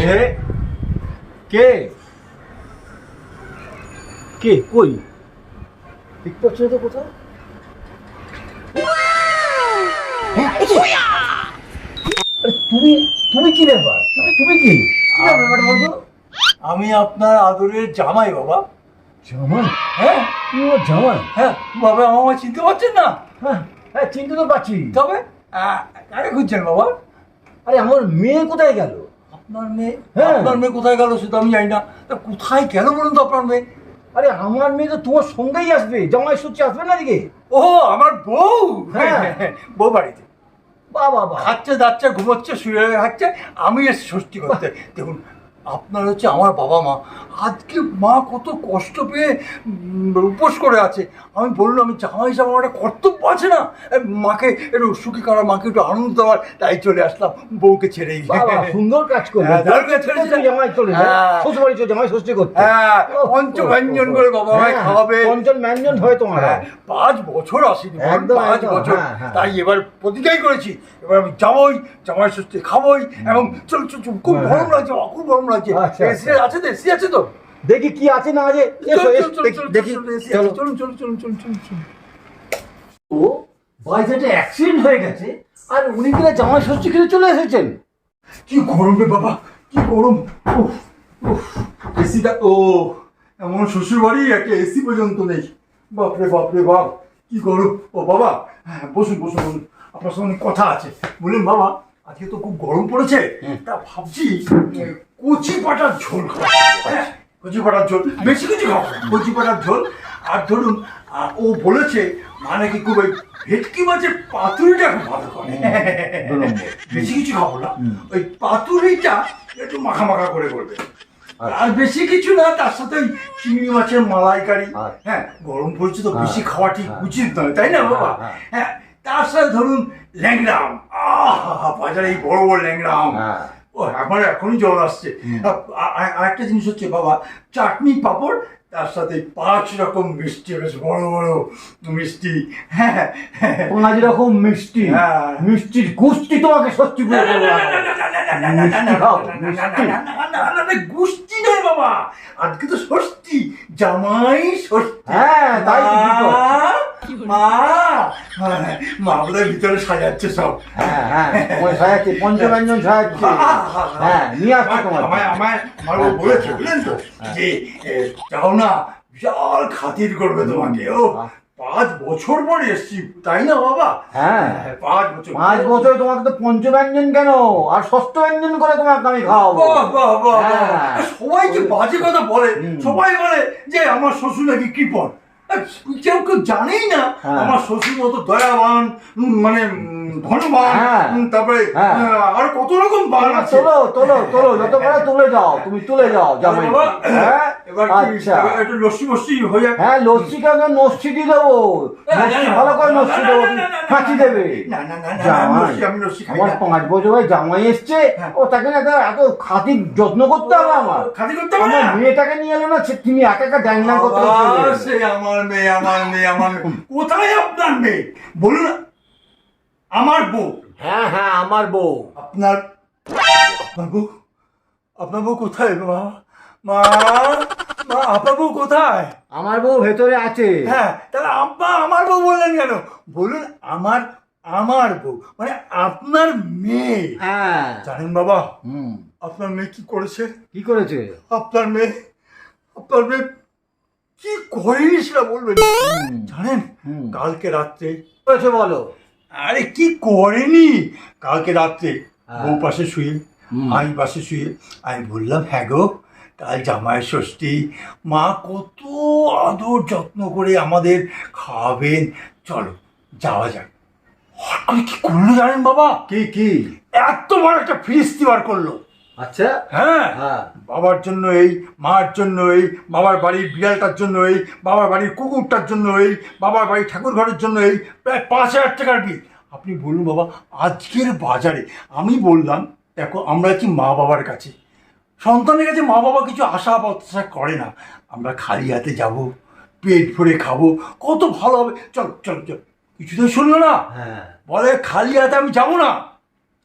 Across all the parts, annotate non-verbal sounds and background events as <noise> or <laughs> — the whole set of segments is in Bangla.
এ কে? কে? কই? দেখতে পাচ্ছ তো কোথাও। আরে তুমি তুমি কি ব্যাপার? তুমি তুমি কি? কি ব্যাপার বলতো? আমি আপনার আদরের জামাই বাবা। জামাই? হ্যাঁ? তুমি ওর জামাই? হ্যাঁ বাবা আমার চিনতে পারছেন না? হ্যাঁ হ্যাঁ চিনতে তো পারছি। তবে কাকে খুঁজছেন বাবা? আরে আমার মেয়ে কোথায় গেল? আপনার মেয়ে? হ্যাঁ। আপনার মেয়ে কোথায় গেল সেটা আমি জানি না। তা কোথায় গেল বলুন তো আপনার মেয়ে? আরে আমার মেয়ে তো তোমার সঙ্গেই আসবে জামাই সত্যি আসবে না দিকে ও আমার বউ? হ্যাঁ। <laughs> বউ বাড়িতে। বাবা বাবা। খাচ্ছে দাচ্ছে ঘুমোচ্ছে শুয়ে খাচ্ছে আমি এসে ষষ্ঠী করতে। দেখুন আপনার হচ্ছে আমার বাবা মা। আজকে মা কত কষ্ট পেয়ে উপোস করে আছে। আমি বললাম আমি জামা হিসাবে আমার একটা কর্তব্য আছে না? মাকে একটু সুখী করা মাকে একটু আনন্দ দেওয়ার তাই চলে আসলাম বউকে ছেড়েই সুন্দর কাজ করলে। হ্যাঁ, জামাই চলে হ্যাঁ। চলে জামাই ষষ্ঠী করতে। হ্যাঁ পঞ্চব্যঞ্জন করে বাবা মায় হ্যাঁ, খাওয়াবে। পঞ্চম ব্যঞ্জন হয় তোমার। পাঁচ বছর আসিনি পাঁচ বছর। তাই এবার প্রতিজ্ঞাই করেছি এবার আমি যাবোই জামাই ষষ্ঠী খাবোই এবং চল চল খুব গরম। লাগছে বাবা, গরম লাগছে আচ্ছা, এসি আচ্ছা। আছে তো এসি আছে তো? দেখি কি আছে না আছে। এসো এসো দেখি চলুন চলুন চলুন চলুন চলুন চলুন ও বাইজাটে অ্যাক্সিডেন্ট হয়ে গেছে আর উনি কিনা জামাই ষষ্ঠী খেতে চলে এসেছেন। কি গরম রে বাবা কি গরম। এসিটা ও এমন শ্বশুর বাড়ি একটা এসি পর্যন্ত নেই। বাপরে বাপরে বাপ কি গরম। ও বাবা হ্যাঁ বসুন বসুন বসুন। আপনার সঙ্গে কথা আছে। বলুন বাবা। আজকে তো খুব গরম পড়েছে। তা ভাবছি কচি পাটার ঝোল হ্যাঁ, কচি পাটার ঝোল। বেশি কিছু খাব কচি পাটার ঝোল। আর ধরুন ও বলেছে মানে কি খুব ওই ভেটকি মাছের পাতুরিটা খুব ভালো করে। <laughs> বেশি কিছু খাব না। ওই পাতুরিটা একটু মাখা মাখা করে করবে। আর বেশি কিছু না তার সাথে ওই চিংড়ি মাছের মালাইকারি। আচ্ছা। হ্যাঁ গরম পড়ছে তো হ্যাঁ, বেশি খাওয়া ঠিক হ্যাঁ। উচিত নয় তাই না বাবা? হ্যাঁ, হ্যাঁ তার সাথে ধরুন ল্যাংড়াম আহ বাজারে এই বড় বড় ল্যাংড়াম হ্যাঁ। ও আমার এখনই জল আসছে। আরেকটা জিনিস হচ্ছে বাবা চাটনি পাঁপড় তার সাথে পাঁচ রকম মিষ্টি বেশ বড় বড় মিষ্টি হ্যাঁ হ্যাঁ, হ্যাঁ পাঁচ রকম মিষ্টি হ্যাঁ। মিষ্টির গুষ্টি তোমাকে ষষ্ঠী করে গুষ্টি নয় বাবা আজকে তো ষষ্ঠী জামাই ষষ্ঠী হ্যাঁ, তাই মা মা হ্যাঁ, মা ভিতরে সাজাচ্ছে সব হ্যাঁ হ্যাঁ সাজাচ্ছি পঞ্চব্যঞ্জন সাজাচ্ছি হ্যাঁ নিয়ে আসছি তোমার আমায় আমায় আমার বলেছে বুঝলেন তো যে যাও না বিশাল খাতির করবে তোমাকে। ও পাঁচ বছর পরে এসছি তাই না বাবা? হ্যাঁ। পাঁচ বছর। পাঁচ বছর তোমাকে তো পঞ্চব্যঞ্জন কেন? আর ষষ্ঠ ব্যঞ্জন করে তোমাকে আমি খাওয়াবো। হ্যাঁ। সবাই যে বাজে কথা বলে সবাই বলে যে আমার শ্বশুর নাকি কৃপণ। আহ, কেউ কেউ জানেই না হ্যাঁ। আমার শ্বশুর মতো দয়াবান মানে ধনবান হ্যাঁ। তারপরে হ্যাঁ। আর কত রকম বান আছে। তোলো তোলো তোলো যত পারো তুলে যাও তুমি তুলে যাও হ্যাঁ? এবার আচ্ছা। একটু লস্যি মস্যি হয়ে যাক। হ্যাঁ লস্যি কেন লস্যি দিয়ে দেবো। ভালো করে লস্যি দেবো। ফাঁকি দেবে। না না না আমার পাঁচ বছর ভাই জামাই এসছে। হ্যাঁ। ও তাকে না এত খাতির যত্ন করতে হবে আমার। খাতি করতে হবে আমার মেয়েটাকে নিয়ে এলো না তিনি একা একা ড্যাংনা করতে এলো। সে আমার মেয়ে আমার মেয়ে আমার। কোথায় আপনার মেয়ে? বলুন আমার বউ। হ্যাঁ হ্যাঁ আমার বউ। আপনার আপনার বউ আপনার বউ কোথায়? মা মা মা আপনার বউ কোথায়? আমার বউ ভেতরে আছে। হ্যাঁ তাহলে আব্বা আমার বউ বললেন কেন? বলুন আমার আমার বউ মানে আপনার মেয়ে। হ্যাঁ। জানেন বাবা হুম। আপনার মেয়ে কি করেছে? কি করেছে? আপনার মেয়ে আপনার মেয়ে কি করেনি সেটা বলবেন হুম। জানেন। কালকে রাত্রে করেছে বলো। আরে কি করেনি? কালকে রাত্রে হ্যাঁ। বউ পাশে শুয়ে। আমি পাশে শুয়ে আমি বললাম হ্যাঁ গো কাল জামাই ষষ্ঠী। মা কত আদর যত্ন করে আমাদের খাওয়াবেন। চলো যাওয়া যাক। করে কি করল জানেন বাবা? কি কি? এত বড় একটা ফিরিস্তি বার করল। আচ্ছা? হ্যাঁ। হ্যাঁ। বাবার জন্য এই মার জন্য এই বাবার বাড়ির বিড়ালটার জন্য এই বাবার বাড়ির কুকুরটার জন্য এই বাবার বাড়ির ঠাকুর ঘরের জন্য এই প্রায় পাঁচ হাজার টাকার বিল। আপনি বলুন বাবা আজকের বাজারে আমি বললাম দেখো আমরা কি মা বাবার কাছে। সন্তানের কাছে মা বাবা কিছু আশা প্রত্যাশা করে না। আমরা খালি হাতে যাব পেট ভরে খাব কত ভালো হবে। চল চল চল কিছুতেই শুনলো না। হ্যাঁ। বলে খালি হাতে আমি যাব না।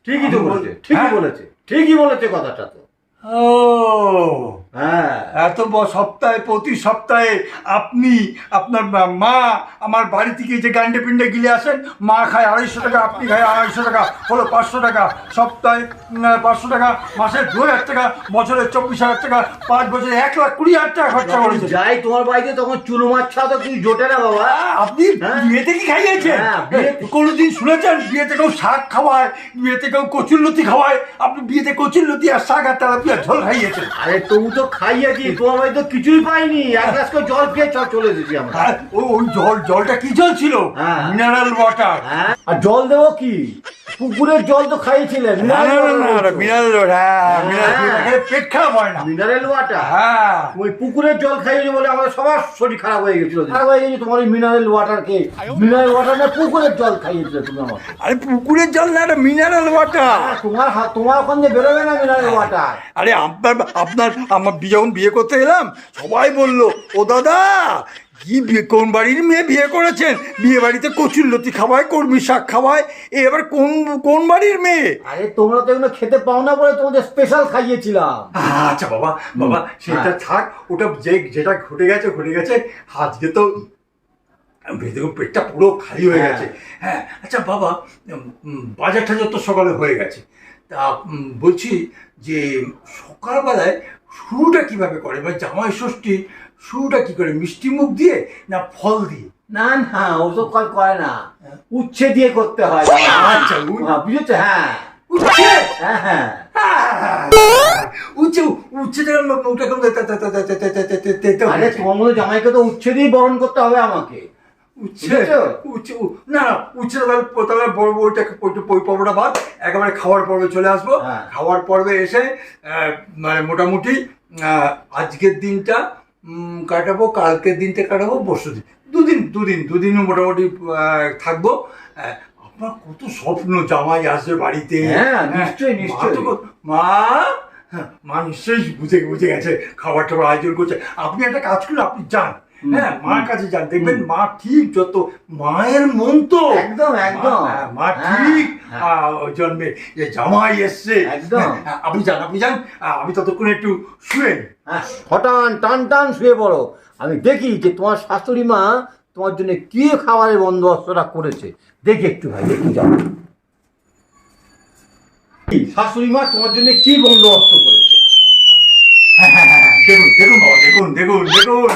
ঠিকই তো বলেছে ঠিকই হ্যাঁ? বলেছে ঠিকই বলেছে কথাটা তো। Oh. হ্যাঁ। এত সপ্তাহে প্রতি সপ্তাহে আপনি আপনার মা- আমার বাড়ি থেকে যে গান্ডে পিন্ডে গিলে আসেন মা খায় আড়াইশো টাকা আপনি খায় আড়াইশো টাকা হলো পাঁচশো টাকা সপ্তাহে পাঁচশো টাকা মাসে দু হাজার টাকা বছরে চব্বিশ হাজার টাকা পাঁচ বছরে এক লাখ কুড়ি হাজার টাকা খরচা করেছে। যাই তোমার বাড়িতে তখন চুনো মাছ ছাড়া তো কিছু জোটে না বাবা? আপনি হ্যাঁ। বিয়েতে কি খাইয়েছেন? হ্যাঁ। কোনোদিন শুনেছেন? বিয়েতে কেউ শাক খাওয়ায় বিয়েতে কেউ কচুরলতি খাওয়ায় আপনি বিয়েতে কচুরলতি আর শাক আর তেলাপিয়া ঝোল খাইয়েছেন। আরে তবু তো খাইয়েছি তোমার বাড়িতে তো কিছুই পাইনি। এক গ্লাস করে জল খেয়ে চল চলে এসেছি আমরা। ওই জল জলটা কি জল ছিল? হ্যাঁ। মিনারেল ওয়াটার হ্যাঁ। আর জল দেবো কি? পুকুরের জল তো খাইয়েছিলেন মিনারেল হ্যাঁ পেট খারাপ হয় না। মিনারেল ওয়াটার হ্যাঁ। ওই পুকুরের জল খাইয়েছি বলে আমাদের সবার শরীর খারাপ হয়ে গেছিল। খারাপ হয়ে গেছে তোমার ওই মিনারেল ওয়াটার কে। মিনারেল ওয়াটার না পুকুরের জল খাইয়েছিলে তুমি আমার আরে পুকুরের জল না এটা মিনারেল ওয়াটার তোমার তোমার ওখান দিয়ে বেরোবে না মিনারেল ওয়াটার আরে আপনার আপনার আমার বিয়ে যখন বিয়ে করতে এলাম সবাই বলল ও দাদা কি কোন বাড়ির মেয়ে বিয়ে করেছেন? বিয়ে বাড়িতে কচুর লতি খাওয়ায় কর্মী শাক খাওয়ায় এ এবার কোন কোন বাড়ির মেয়ে? আরে তোমরা তো এগুলো খেতে পাও না বলে তোমাদের স্পেশাল খাইয়েছিলাম। আচ্ছা বাবা বাবা সেটা থাক ওটা যে যেটা ঘটে গেছে ঘটে গেছে আজকে তো দেখুন পেটটা পুরো খালি হয়ে হ্যাঁ। গেছে। হ্যাঁ আচ্ছা বাবা বাজার টাজার তো সকালে হয়ে গেছে। তা বলছি যে সকালবেলায় শুরুটা কীভাবে করে? মানে জামাই ষষ্ঠী শুরুটা কি করে মিষ্টি মুখ দিয়ে না ফল দিয়ে? না না ও তো কল করে না। হ্যাঁ। উচ্ছে দিয়ে করতে হয়। আচ্ছা হ্যাঁ, বুঝেছ? হ্যাঁ। হ্যাঁ, হ্যাঁ। দিয়ে করতে হবে আমাকে। না উচ্ছে তাহলে পর্বটা একেবারে খাওয়ার পর্বে চলে আসব। খাওয়ার পর্বে এসে মানে মোটামুটি আজকের দিনটা কাটাবো কালকের দিনটা কাটাবো পরশু দিন। দুদিন দুদিন দুদিনও মোটামুটি থাকব। আপনার কত স্বপ্ন জামাই আসবে বাড়িতে। হ্যাঁ, নিশ্চয়ই, মা নিশ্চয়ই। মা? হ্যাঁ, মা নিশ্চয়ই বুঝে বুঝে গেছে খাবার টাবার আয়োজন করছে। আপনি একটা কাজ করুন আপনি যান। হ্যাঁ মার কাছে যান দেখবেন মা ঠিক যত মায়ের মন তো একদম, একদম। মা- হ্যাঁ, মা হ্যাঁ, ঠিক হ্যাঁ। জন্মে যে জামাই এসছে একদম। আপনি যান আপনি যান আমি ততক্ষণ একটু শুয়ে। হ্যাঁ, হঠাৎ টান টান শুয়ে পড়ো আমি দেখি যে তোমার শাশুড়ি মা তোমার জন্য কি খাবারের বন্দোবস্তটা করেছে দেখি একটু ভাই দেখি যাও শাশুড়ি মা তোমার জন্য কি বন্দোবস্ত করেছে হ্যাঁ, হ্যাঁ, হ্যাঁ, হ্যাঁ, দেখুন দেখুন বাবা দেখুন দেখুন দেখুন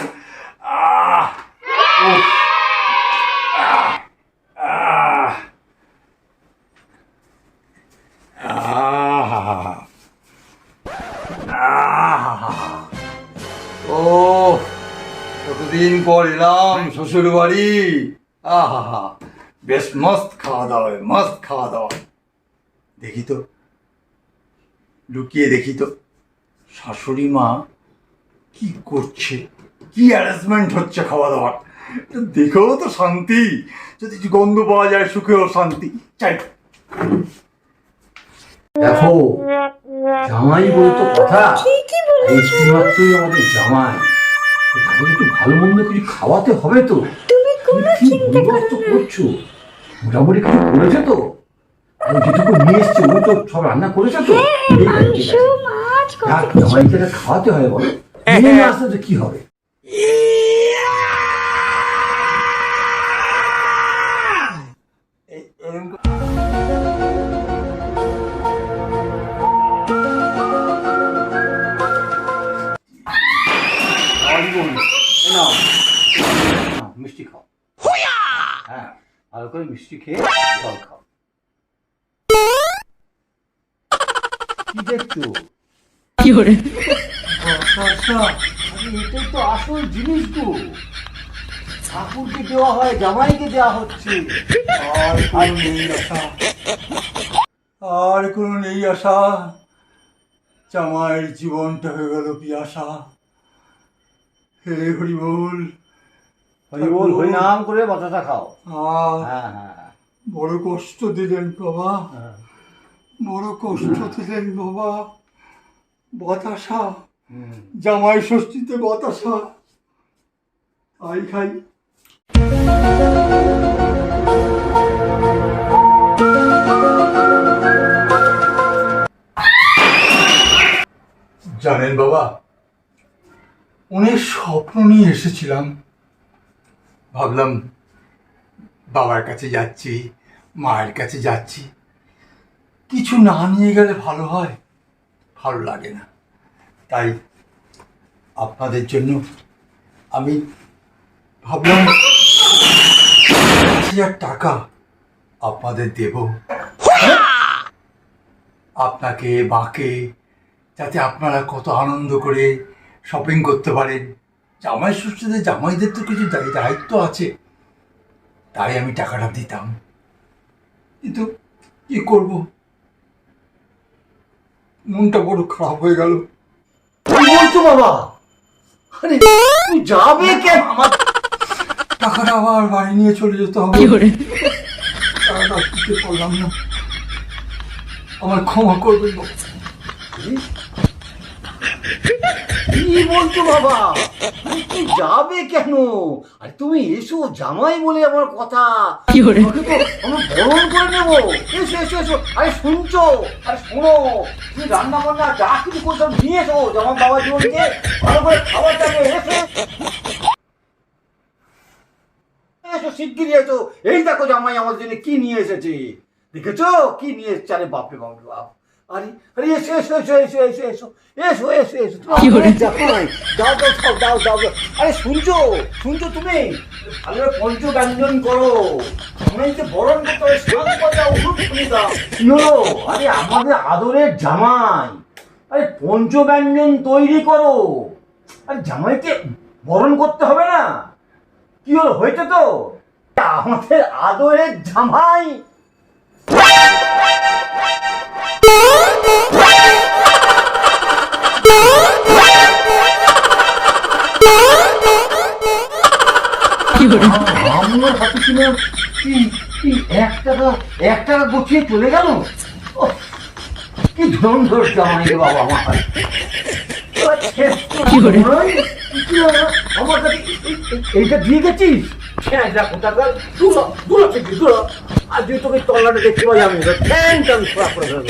শ্বশুর বাড়ি আহা বেশ মস্ত খাওয়া দাওয়া মস্ত খাওয়া দাওয়া। দেখি তো লুকিয়ে দেখি তো শাশুড়ি মা কি করছে কি অ্যারেঞ্জমেন্ট হচ্ছে খাওয়া দাওয়ার? দেখেও তো শান্তি যদি গন্ধ পাওয়া যায় সুখেও শান্তি চাই। দেখো জামাই বলে তো কথা এই মাত্রই আমাদের জামাই। তো একটু ভালো মন্দ কিছু খাওয়াতে হবে তো। তুমি কি বন্দোবস্ত করছ? মোটামুটি কিছু করেছে তো? আর যেটুকু নিয়ে এসছে ও তো সব রান্না করেছে তো। যাক, জামাইকে এটা খাওয়াতে হবে বলো। নিয়ে না আসলে কি হবে? মিষ্টি খেয়ে জল খাও কি দেখছ আচ্ছা, আরে এটাই তো আসল জিনিস তো। ঠাকুরকে দেওয়া হয় জামাইকে দেওয়া হচ্ছে। আর কোনো নেই আশা। আর কোনো নেই আশা। জামাইয়ের জীবনটা হয়ে গেল পিয়াসা হে হরি বল হরি বল হরি করে বাতাসা খাও। আহ হ্যাঁ হ্যাঁ বড় কষ্ট দিলেন বাবা। হ্যাঁ। বড় কষ্ট দিলেন বাবা। বতাসা। জামাই ষষ্ঠীতে বতাসা। তাই খাই। জানেন বাবা অনেক স্বপ্ন নিয়ে এসেছিলাম। ভাবলাম, বাবার কাছে যাচ্ছি, মায়ের কাছে যাচ্ছি। কিছু না নিয়ে গেলে ভালো হয়, ভালো লাগে না। তাই আপনাদের জন্য আমি ভাবলাম হাজার টাকা আপনাদের দেব। আপনাকে বাকে যাতে আপনারা কত আনন্দ করে শপিং করতে পারেন। জামাই ষষ্ঠীতে জামাইদের তো কিছু দায়- দায়িত্ব আছে। তাই আমি টাকাটা দিতাম। কিন্তু কি করব? মনটা বড় খারাপ হয়ে গেল। বলছো বাবা? আরে তুই যাবে কেন? আমার টাকাটা আবার বাড়ি নিয়ে চলে যেতে হবে। টাকাটা দিতে পারলাম না। আমার ক্ষমা করবেন বাবা। কি বলছো বাবা? তুই যাবে কেন? আরে তুমি এসো জামাই বলে আমার কথা। আমরা বরণ করে নেব। এসো এসো এসো। আরে শুনছো? আরে শোনো। তুমি রান্না বান্না যা কিছু করছ নিয়ে এসো বাবা জীবনকে। ভালো করে খাবার যাবে এসো। এসো শিগগিরই এসো। এই দেখো জামাই আমাদের জন্য কি নিয়ে এসেছে। দেখেছ? কি নিয়ে এসেছে? আরে বাপরে বাপরে বাপ। আরে আরে এসো এসো এসো এসো এসো এসো এসো এসো এসো তুমি আমাদের জামাই দাও দাও দাও দাও। আরে শুনছো শুনছো তুমি? করে পঞ্চ ব্যঞ্জন করো। আমি যে বরণ করতে স্নান করে দাও আরে আমাদের আদরের জামাই। আরে পঞ্চ ব্যঞ্জন তৈরি করো। আরে জামাইকে বরণ করতে হবে না। কি হলো হয়েছে তো আমাদের আদরের জামাই আমার হাতে কিনে কি কি এক টাকা এক টাকা গুছিয়ে চলে গেল? কি ধর জামাই রে বাবা আমার আমার কাছে এই- এই- এইটা দিয়ে গেছিস? হ্যাঁ দেখো টাকা দুলো দুলো থেকে দুলো আর যদি তোকে তলাটা দেখতে পাই আমি টান খোলা করে দেবো